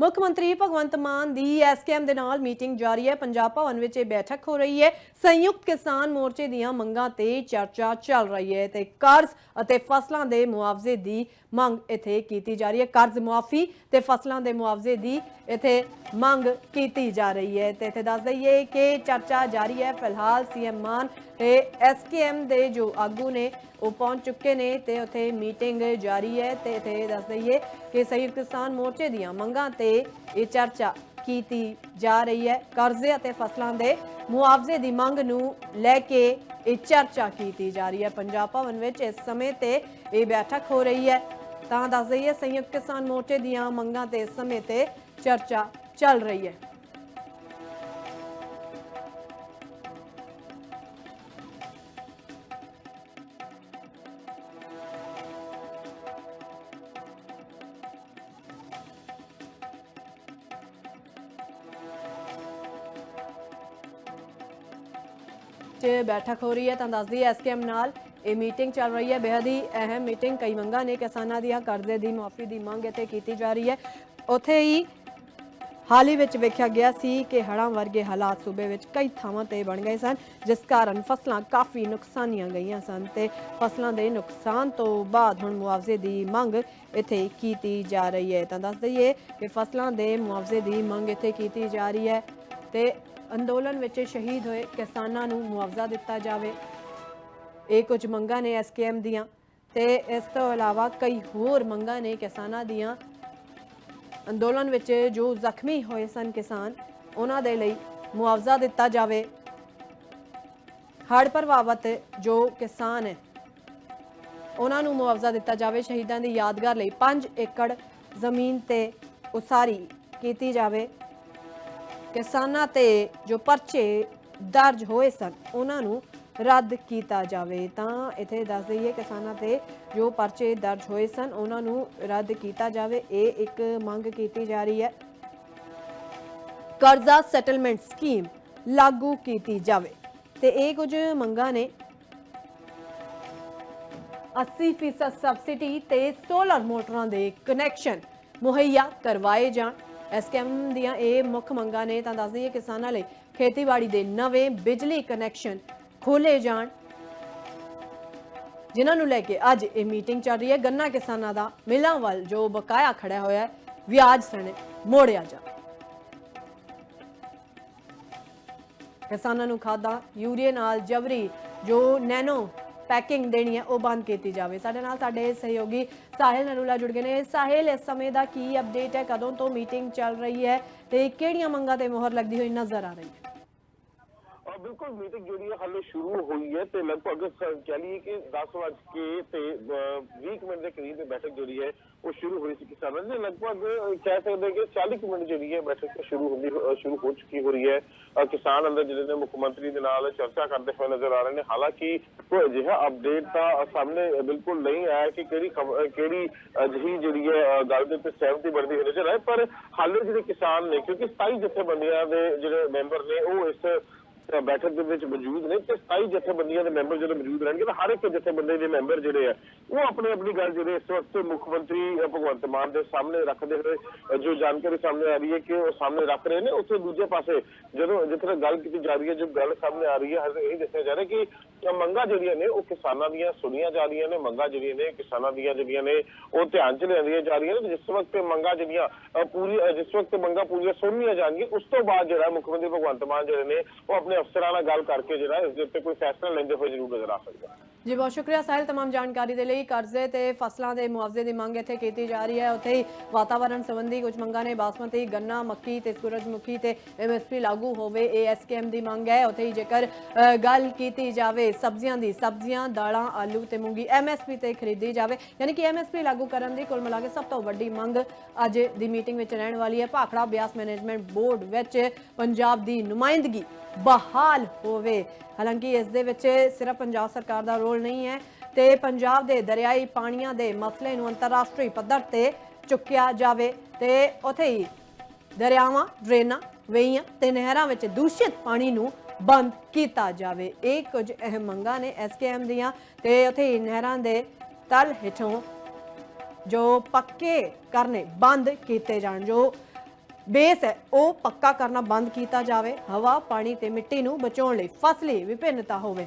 ਮੁੱਖ ਮੰਤਰੀ ਭਗਵੰਤ ਮਾਨ ਦੀ ਐਸਕੇਐਮ ਦੇ ਨਾਲ ਮੀਟਿੰਗ ਜਾਰੀ ਹੈ। ਪੰਜਾਬ ਭਵਨ ਵਿੱਚ ਇਹ ਬੈਠਕ ਹੋ ਰਹੀ ਹੈ। ਸੰਯੁਕਤ ਕਿਸਾਨ ਮੋਰਚੇ ਦੀਆਂ ਮੰਗਾਂ ਤੇ ਚਰਚਾ ਚੱਲ ਰਹੀ ਹੈ ਤੇ ਕਰਜ਼ ਅਤੇ ਫਸਲਾਂ ਦੇ ਮੁਆਵਜ਼ੇ ਦੀ ਮੰਗ ਇੱਥੇ ਕੀਤੀ ਜਾ ਰਹੀ ਹੈ। ਕਰਜ਼ ਮੁਆਫੀ ਤੇ ਫਸਲਾਂ ਦੇ ਮੁਆਵਜ਼ੇ ਦੀ ਇੱਥੇ ਮੰਗ ਕੀਤੀ ਜਾ ਰਹੀ ਹੈ ਤੇ ਇੱਥੇ ਦੱਸ ਦਈਏ ਕਿ ਚਰਚਾ ਜਾਰੀ ਹੈ। ਫਿਲਹਾਲ ਸੀਐਮ ਮਾਨ ਤੇ ਐਸਕੇਐਮ ਦੇ ਜੋ ਆਗੂ ਨੇ ਉਹ ਪਹੁੰਚ ਚੁੱਕੇ ਨੇ ਤੇ ਉੱਥੇ ਮੀਟਿੰਗ ਜਾਰੀ ਹੈ ਤੇ ਇੱਥੇ ਦੱਸ ਦਈਏ ਕਿ ਸੰਯੁਕਤ ਕਿਸਾਨ ਮੋਰਚੇ ਦੀਆਂ ਮੰਗਾਂ ਤੇ ਇਹ ਚਰਚਾ ਕੀਤੀ ਜਾ ਰਹੀ ਹੈ। ਕਰਜ਼ੇ ਅਤੇ ਫਸਲਾਂ ਦੇ ਮੁਆਵਜ਼ੇ ਦੀ ਮੰਗ ਨੂੰ ਲੈ ਕੇ ਇਹ ਚਰਚਾ ਕੀਤੀ ਜਾ ਰਹੀ ਹੈ। ਪੰਜਾਬ ਭਵਨ ਵਿੱਚ ਇਸ ਸਮੇਂ ਤੇ ਇਹ ਬੈਠਕ ਹੋ ਰਹੀ ਹੈ। ਤਾਂ ਦੱਸ ਦਈਏ, ਸੰਯੁਕਤ ਕਿਸਾਨ ਮੋਰਚੇ ਦੀਆਂ ਮੰਗਾਂ ਤੇ ਇਸ ਸਮੇਂ ਤੇ ਚਰਚਾ ਚੱਲ ਰਹੀ ਹੈ। ਚ ਬੈਠਕ ਹੋ ਰਹੀ ਹੈ, ਤਾਂ ਦੱਸਦੀ ਐਸਕੇਐਮ ਨਾਲ। ਇਹ ਮੀਟਿੰਗ ਚੱਲ ਰਹੀ ਹੈ। ਬੇहद ਹੀ ਅਹਿਮ ਮੀਟਿੰਗ। ਕਈ ਮੰਗਾਂ ਨੇ ਕਿਸਾਨਾਂ ਦੀਆਂ, ਕਰਜ਼ੇ ਦੀ ਮਾਫੀ ਦੀ ਮੰਗ ਇੱਥੇ ਕੀਤੀ ਜਾ ਰਹੀ ਹੈ। ਉੱਥੇ ਹੀ ਹਾਲ ਹੀ ਵਿੱਚ ਵੇਖਿਆ ਗਿਆ ਸੀ ਕਿ ਹੜ੍ਹਾਂ ਵਰਗੇ ਹਾਲਾਤ ਸੂਬੇ ਵਿੱਚ ਕਈ ਥਾਵਾਂ ਤੇ ਬਣ ਗਏ ਸਨ, ਜਿਸ ਕਾਰਨ ਫਸਲਾਂ ਕਾਫੀ ਨੁਕਸਾਨੀਆਂ ਗਈਆਂ ਸਨ ਤੇ ਫਸਲਾਂ ਦੇ ਨੁਕਸਾਨ ਤੋਂ ਬਾਅਦ ਹੁਣ ਮੁਆਵਜ਼ੇ ਦੀ ਮੰਗ ਇੱਥੇ ਕੀਤੀ ਜਾ ਰਹੀ ਹੈ। ਤਾਂ ਦੱਸ ਦਈਏ ਕਿ ਫਸਲਾਂ ਦੇ ਮੁਆਵਜ਼ੇ ਦੀ ਮੰਗ ਇੱਥੇ ਕੀਤੀ ਜਾ ਰਹੀ ਹੈ ਤੇ ਅੰਦੋਲਨ ਵਿੱਚ ਸ਼ਹੀਦ ਹੋਏ ਕਿਸਾਨਾਂ ਨੂੰ ਮੁਆਵਜ਼ਾ ਦਿੱਤਾ ਜਾਵੇ। ਇਹ ਕੁਝ ਮੰਗਾਂ ਨੇ ਐਸਕੇਐਮ ਦੀਆਂ ਤੇ ਇਸ ਤੋਂ ਇਲਾਵਾ ਕਈ ਹੋਰ ਮੰਗਾਂ ਨੇ ਕਿਸਾਨਾਂ ਦੀਆਂ। ਅੰਦੋਲਨ ਵਿੱਚ ਜੋ ਜ਼ਖਮੀ ਹੋਏ ਸਨ ਕਿਸਾਨ, ਉਹਨਾਂ ਦੇ ਲਈ ਮੁਆਵਜ਼ਾ ਦਿੱਤਾ ਜਾਵੇ। ਹੜ੍ਹ ਪ੍ਰਭਾਵਿਤ ਜੋ ਕਿਸਾਨ ਹੈ, ਉਹਨਾਂ ਨੂੰ ਮੁਆਵਜ਼ਾ ਦਿੱਤਾ ਜਾਵੇ। ਸ਼ਹੀਦਾਂ ਦੀ ਯਾਦਗਾਰ ਲਈ 5 ਏਕੜ ਜ਼ਮੀਨ ਤੇ ਉਸਾਰੀ ਕੀਤੀ ਜਾਵੇ। ਕਿਸਾਨਾਂ ਤੇ ਜੋ ਪਰਚੇ ਦਰਜ ਹੋਏ ਸਨ, ਉਹਨਾਂ ਨੂੰ ਰੱਦ ਕੀਤਾ ਜਾਵੇ। ਤਾਂ ਇੱਥੇ ਦੱਸ ਦਈਏ, ਕਿਸਾਨਾਂ ਤੇ ਜੋ ਪਰਚੇ ਦਰਜ ਹੋਏ ਸਨ, ਉਹਨਾਂ ਨੂੰ ਰੱਦ ਕੀਤਾ ਜਾਵੇ। ਇਹ ਇੱਕ ਮੰਗ ਕੀਤੀ ਜਾ ਰਹੀ ਹੈ। ਕਰਜ਼ਾ ਸੈਟਲਮੈਂਟ ਸਕੀਮ ਲਾਗੂ ਕੀਤੀ ਜਾਵੇ। ਤੇ ਇਹ ਕੁਝ ਮੰਗਾਂ ਨੇ। 80% ਸਬਸਿਡੀ ਤੇ ਸੋਲਰ ਮੋਟਰਾਂ ਦੇ ਕਨੈਕਸ਼ਨ ਮੁਹੱਈਆ ਕਰਵਾਏ ਜਾਣ। ਐਸਕੇਐਮ ਦੀਆਂ ਇਹ ਮੁੱਖ ਮੰਗਾਂ ਨੇ ਤਾਂ ਦੱਸ ਦਈਏ ਕਿਸਾਨਾਂ ਲਈ ਖੇਤੀਬਾੜੀ ਦੇ ਨਵੇਂ ਬਿਜਲੀ ਕਨੈਕਸ਼ਨ ਖੋਲੇ ਜਾਣ। ਜਿਨ੍ਹਾਂ ਨੂੰ ਲੈ ਕੇ ਅੱਜ ਇਹ ਮੀਟਿੰਗ ਚੱਲ ਰਹੀ ਹੈ। ਗੰਨਾ ਕਿਸਾਨਾਂ ਦਾ ਮਿਲਾਂ ਵੱਲ ਜੋ ਬਕਾਇਆ ਖੜਾ ਹੋਇਆ ਹੈ, ਵਿਆਜ ਸਣੇ ਮੋੜਿਆ ਜਾ ਕਿਸਾਨਾਂ ਨੂੰ ਖਾਦਾਂ ਯੂਰੀਆ ਨਾਲ ਜਬਰੀ, ਜੋ ਨੈਨੋ ਪੈਕਿੰਗ ਦੇਣੀ ਹੈ, ਉਹ ਬੰਦ ਕੀਤੀ ਜਾਵੇ। ਸਾਡੇ ਨਾਲ ਸਾਡੇ ਸਹਿਯੋਗੀ ਸਾਹਿਲ ਨਰੂਲਾ ਜੁੜ ਗਏ ਨੇ। ਸਾਹਿਲ, ਇਸ ਸਮੇਂ ਦਾ ਕੀ ਅਪਡੇਟ ਹੈ? ਕਦੋਂ ਤੋਂ ਮੀਟਿੰਗ ਚੱਲ ਰਹੀ ਹੈ ਤੇ ਕਿਹੜੀਆਂ ਮੰਗਾਂ ਤੇ ਮੋਹਰ ਲੱਗਦੀ ਹੋਈ ਨਜ਼ਰ ਆ ਰਹੀ ਹੈ? ਬਿਲਕੁਲ ਮੀਟਿੰਗ ਜਿਹੜੀ ਹੈ, ਹਾਲੇ ਸ਼ੁਰੂ ਹੋਈ ਹੈ ਤੇ ਲਗਭਗ ਸ- ਲਈਏ ਕਿ 10 ਵਜ ਤੇ 20 ਮਿੰਟ ਦੇ ਕਰੀਬ ਬੈਠਕ ਜਿਹੜੀ ਹੈ, ਉਹ ਸ਼ੁਰੂ ਹੋਈ ਸੀ ਕਿਸਾਨਾਂ ਦੀ ਲਗਭਗ ਕਹਿ ਸਕਦੇ ਕਿ 40 ਕੁ ਮਿੰਟ ਜਿਹੜੀ ਹੈ ਬੈਠਕ ਸ਼ੁਰੂ ਹੁੰਦੀ ਸ਼ੁਰੂ ਹੋ ਚੁੱਕੀ ਹੋ ਰਹੀ ਹੈ। ਕਿਸਾਨ ਅੰਦਰ ਜਿਹੜੇ ਨੇ ਮੁੱਖ ਮੰਤਰੀ ਦੇ ਨਾਲ ਚਰਚਾ ਕਰਦੇ ਹੋਏ ਨਜ਼ਰ ਆ ਰਹੇ ਨੇ। ਹਾਲਾਂਕਿ, ਕੋਈ ਅਜਿਹਾ ਅਪਡੇਟ ਤਾਂ ਸਾਹਮਣੇ ਬਿਲਕੁਲ ਨਹੀਂ ਆਇਆ ਕਿ ਕਿਹੜੀ ਖਬਰ ਕਿਹੜੀ ਅਜਿਹੀ ਜਿਹੜੀ ਹੈ ਗੱਲ ਦੇ ਉੱਤੇ ਸਹਿਮਤੀ ਬਣਦੀ ਹੋਈ ਨਜ਼ਰ ਆਏ। ਪਰ ਹਾਲੇ ਜਿਹੜੇ ਕਿਸਾਨ ਨੇ, ਕਿਉਂਕਿ 27 ਜਥੇਬੰਦੀਆਂ ਦੇ ਜਿਹੜੇ ਮੈਂਬਰ ਨੇ, ਉਹ ਇਸ ਬੈਠਕ ਦੇ ਵਿੱਚ ਮੌਜੂਦ ਨੇ ਤੇ 27 ਜਥੇਬੰਦੀਆਂ ਦੇ ਮੈਂਬਰ ਜਦੋਂ ਮੌਜੂਦ ਰਹਿਣਗੇ ਤਾਂ ਹਰ ਇੱਕ ਜਥੇਬੰਦੀ ਦੇ ਮੈਂਬਰ ਜਿਹੜੇ ਆ, ਉਹ ਆਪਣੀ ਆਪਣੀ ਗੱਲ ਜਿਹੜੇ ਇਸ ਵਕਤ ਮੁੱਖ ਮੰਤਰੀ ਭਗਵੰਤ ਮਾਨ ਦੇ ਸਾਹਮਣੇ ਰੱਖਦੇ ਹੋਏ ਜੋ ਜਾਣਕਾਰੀ ਸਾਹਮਣੇ ਆ ਰਹੀ ਹੈ ਕਿ ਉਹ ਸਾਹਮਣੇ ਰੱਖ ਰਹੇ ਨੇ। ਉੱਥੇ ਦੂਜੇ ਪਾਸੇ ਜਦੋਂ ਜਿੱਥੇ ਗੱਲ ਕੀਤੀ ਜਾ ਰਹੀ ਹੈ, ਜੋ ਗੱਲ ਸਾਹਮਣੇ ਆ ਰਹੀ ਹੈ, ਹਰ ਇਹ ਦੱਸਿਆ ਜਾ ਰਿਹਾ ਕਿ ਮੰਗਾਂ ਜਿਹੜੀਆਂ ਨੇ ਉਹ ਕਿਸਾਨਾਂ ਦੀਆਂ ਸੁਣੀਆਂ ਜਾ ਰਹੀਆਂ ਨੇ ਮੰਗਾਂ ਜਿਹੜੀਆਂ ਨੇ ਕਿਸਾਨਾਂ ਦੀਆਂ ਜਿਹੜੀਆਂ ਨੇ ਉਹ ਧਿਆਨ ਚ ਲਿਆਂਦੀਆਂ ਜਾ ਰਹੀਆਂ ਨੇ ਜਿਸ ਵਕਤ ਮੰਗਾਂ ਜਿਹੜੀਆਂ ਅ, ਪੂਰੀ ਜਿਸ ਵਕਤ ਮੰਗਾਂ ਪੂਰੀਆਂ ਸੁਣਨੀਆਂ ਜਾਣਗੀਆਂ ਉਸ ਤੋਂ ਬਾਅਦ ਜਿਹੜਾ ਮੁੱਖ ਮੰਤਰੀ ਭਗਵੰਤ ਮਾਨ ਜਿਹੜੇ ਨੇ ਉਹ ਆਪਣੇ ਅਫਸਰਾਂ ਨਾਲ ਗੱਲ ਕਰਕੇ ਜਿਹੜਾ ਇਸ ਦੇ ਉੱਤੇ ਕੋਈ ਫੈਸਲਾ ਲੈਂਦੇ ਹੋਏ ਜ਼ਰੂਰ ਨਜ਼ਰ ਆ ਸਕਦਾ ਜੀ ਬਹੁਤ ਸ਼ੁਕਰੀਆ ਸਾਹਿਲ तमाम ਜਾਣਕਾਰੀ ਦੇ ਲਈ ਕਰਜ਼ੇ ਤੇ ਫਸਲਾਂ ਦੇ ਮੁਆਵਜ਼ੇ ਦੀ ਮੰਗ ਇੱਥੇ ਕੀਤੀ ਜਾ ਰਹੀ ਹੈ ਉੱਥੇ ਹੀ ਵਾਤਾਵਰਣ ਸੰਬੰਧੀ ਕੁਝ ਮੰਗਾਂ ਨੇ ਬਾਸਮਤੀ ਗੰਨਾ ਮੱਕੀ ਤੇ ਸੂਰਜਮੁਖੀ ਤੇ ਐਮਐਸਪੀ ਲਾਗੂ ਹੋਵੇ ਏਐਸਕੇਐਮ ਦੀ ਮੰਗ ਹੈ ਉੱਥੇ ਹੀ ਜੇਕਰ ਅ, ਗੱਲ ਕੀਤੀ ਜਾਵੇ ਸਬਜ਼ੀਆਂ ਦੀ ਸਬਜ਼ੀਆਂ ਦਾਲਾਂ ਆਲੂ ਤੇ ਮੂੰਗੀ ਐਮਐਸਪੀ ਤੇ ਖਰੀਦੀ ਜਾਵੇ ਯਾਨੀ ਕਿ ਐਮਐਸਪੀ ਲਾਗੂ ਕਰਨ ਦੀ ਕੁੱਲ ਮਿਲਾ ਕੇ ਸਭ ਤੋਂ ਵੱਡੀ ਮੰਗ ਅੱਜ ਦੀ ਮੀਟਿੰਗ ਵਿੱਚ ਰਹਿਣ ਵਾਲੀ ਹੈ ਭਾਖੜਾ ਬਿਆਸ ਮੈਨੇਜਮੈਂਟ ਬੋਰਡ ਵਿੱਚ ਪੰਜਾਬ ਦੀ ਨੁਮਾਇੰਦਗੀ ਬਹਾਲ ਹੋਵੇ ਹਾਲਾਂਕਿ ਇਸ ਦੇ ਵਿੱਚ ਸਿਰਫ ਪੰਜਾਬ ਸਰਕਾਰ ਦਾ ਰੋਲ ਨਹੀਂ ਹੈ ਤੇ ਪੰਜਾਬ ਦੇ ਦਰਿਆਈ ਪਾਣੀਆਂ ਦੇ ਮਸਲੇ ਨੂੰ ਅੰਤਰਰਾਸ਼ਟਰੀ ਪੱਧਰ ਤੇ ਚੁੱਕਿਆ ਜਾਵੇ ਤੇ ਉਥੇ ਹੀ ਦਰਿਆਵਾਂ, ਡਰੇਨਾਂ ਵੇਈਆਂ ਤੇ ਨਹਿਰਾਂ ਵਿੱਚ ਦੂਸ਼ਿਤ ਪਾਣੀ ਨੂੰ ਬੰਦ ਕੀਤਾ ਜਾਵੇ। ਇਹ ਕੁਝ ਅਹਿਮ ਮੰਗਾਂ ਨੇ ਐਸਕੇਐਮ ਦੀਆਂ ਤੇ ਉਥੇ ਹੀ ਨਹਿਰਾਂ ਦੇ ਤਲ ਹੇਠੋਂ ਜੋ ਪੱਕੇ ਕਰਨੇ ਬੰਦ ਕੀਤੇ ਜਾਣ, ਜੋ ਬੇਸ ਹੈ, ਉਹ ਪੱਕਾ ਕਰਨਾ ਬੰਦ ਕੀਤਾ ਜਾਵੇ। ਹਵਾ, ਪਾਣੀ ਤੇ ਮਿੱਟੀ ਨੂੰ ਬਚਾਉਣ ਲਈ ਫਸਲੀ ਵਿਭਿੰਨਤਾ ਹੋਵੇ।